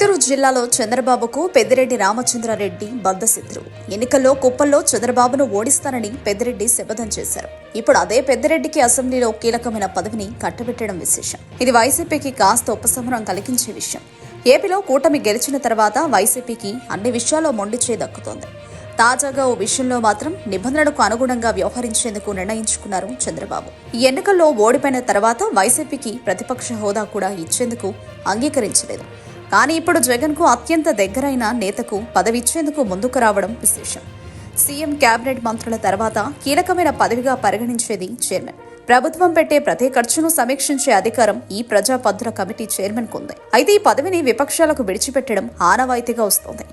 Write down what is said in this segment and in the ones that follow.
చిత్తూరు జిల్లాలో చంద్రబాబుకు పెద్దిరెడ్డి రామచంద్రారెడ్డి బద్దశత్రువు ఎన్నికల్లో కుప్పల్లో చంద్రబాబును ఓడిస్తానని పెద్దిరెడ్డి శపథం చేశారు. ఇప్పుడు అదే పెద్దిరెడ్డికి అసెంబ్లీలో కీలకమైన పదవిని కట్టబెట్టడం విశేషం. ఇది వైసీపీకి కాస్త ఉపశమనం కలిగించే విషయం. ఏపీలో కూటమి గెలిచిన తర్వాత వైసీపీకి అన్ని విషయాల్లో మొండిచే దక్కుతోంది. తాజాగా ఓ విషయంలో మాత్రం నిబంధనలకు అనుగుణంగా వ్యవహరించేందుకు నిర్ణయించుకున్నారు చంద్రబాబు. ఈ ఎన్నికల్లో ఓడిపోయిన తర్వాత వైసీపీకి ప్రతిపక్ష హోదా కూడా ఇచ్చేందుకు అంగీకరించలేదు. కానీ ఇప్పుడు జగన్కు అత్యంత దగ్గరైన నేతకు పదవిచ్చేందుకు ముందుకు రావడం విశేషం. సీఎం కేబినెట్ మంత్రుల తర్వాత కీలకమైన పదవిగా పరిగణించేది చైర్మన్. ప్రభుత్వం పెట్టే ప్రతి ఖర్చును సమీక్షించే అధికారం ఈ ప్రజాపద్ర కమిటీ చైర్మన్ ఉంది అయితే ఈ పదవిని విపక్షాలకు విడిచిపెట్టడం ఆనవాయితీగా వస్తోంది.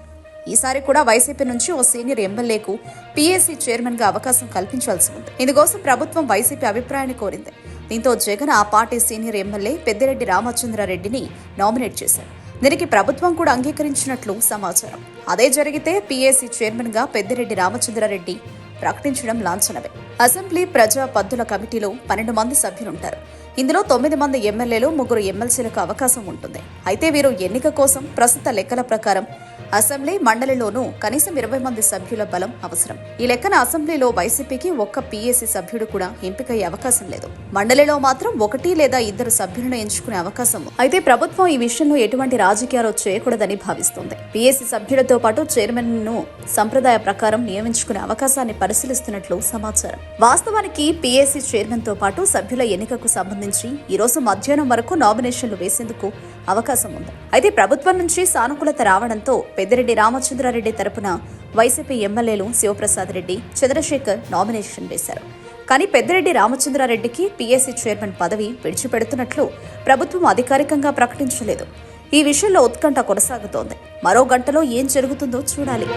ఈసారి కూడా వైసీపీ నుంచి ఓ సీనియర్ ఎమ్మెల్యేకు పీఏసీ చైర్మన్గా అవకాశం కల్పించాల్సి ఉంది. ఇందుకోసం ప్రభుత్వం వైసీపీ అభిప్రాయాన్ని కోరింది. దీంతో జగన్ ఆ పార్టీ సీనియర్ ఎమ్మెల్యే పెద్దిరెడ్డి రామచంద్రారెడ్డిని నామినేట్ చేశారు. దీనికి ప్రభుత్వం కూడా అంగీకరించినట్లు సమాచారం. అదే జరిగితే పీఏసీ చైర్మన్గా పెద్దిరెడ్డి రామచంద్రారెడ్డి ప్రకటించడం లాంఛనమే. అసెంబ్లీ ప్రజా పద్దుల కమిటీలో పన్నెండు మంది సభ్యులుంటారు. ఇందులో తొమ్మిది మంది ఎమ్మెల్యేలు ముగ్గురు ఎమ్మెల్సీలకు అవకాశం ఉంటుంది. అయితే వీరు ఎన్నిక కోసం ప్రస్తుత లెక్కల ప్రకారం అసెంబ్లీ మండలిలోనూ కనీసం ఇరవై మంది సభ్యుల బలం అవసరం. ఈ లెక్కన అసెంబ్లీలో వైసీపీకి ఒక్క పీఏసీ సభ్యుడు కూడా ఎంపికయ్యే అవకాశం లేదు. మండలిలో మాత్రం ఒకటి లేదా ఇద్దరు సభ్యులను ఎంచుకునే అవకాశం అయితే ప్రభుత్వం ఈ విషయంలో ఎటువంటి రాజకీయాలు చేయకూడదని భావిస్తోంది. పీఏసీ సభ్యులతో పాటు చైర్మన్ను సంప్రదాయ ప్రకారం నియమించుకునే అవకాశాన్ని పరిశీలిస్తున్నట్లు సమాచారం. వాస్తవానికి పీఏసీ చైర్మన్తో పాటు సభ్యుల ఎన్నికకు సంబంధించి ఈ రోజు మధ్యాహ్నం వరకు నామినేషన్లు వేసేందుకు అవకాశం ఉంది. అయితే ప్రభుత్వం నుంచి సానుకూలత రావడంతో పెద్దిరెడ్డి రామచంద్రారెడ్డి తరపున వైసీపీ ఎమ్మెల్యేలు శివప్రసాద్ రెడ్డి చంద్రశేఖర్ నామినేషన్ వేశారు. కానీ పెద్దిరెడ్డి రామచంద్రారెడ్డికి పీఎస్సీ చైర్మన్ పదవి విడిచిపెడుతున్నట్లు ప్రభుత్వం అధికారికంగా ప్రకటించలేదు. ఈ విషయంలో ఉత్కంఠ కొనసాగుతోంది. మరో గంటలో ఏం జరుగుతుందో చూడాలి.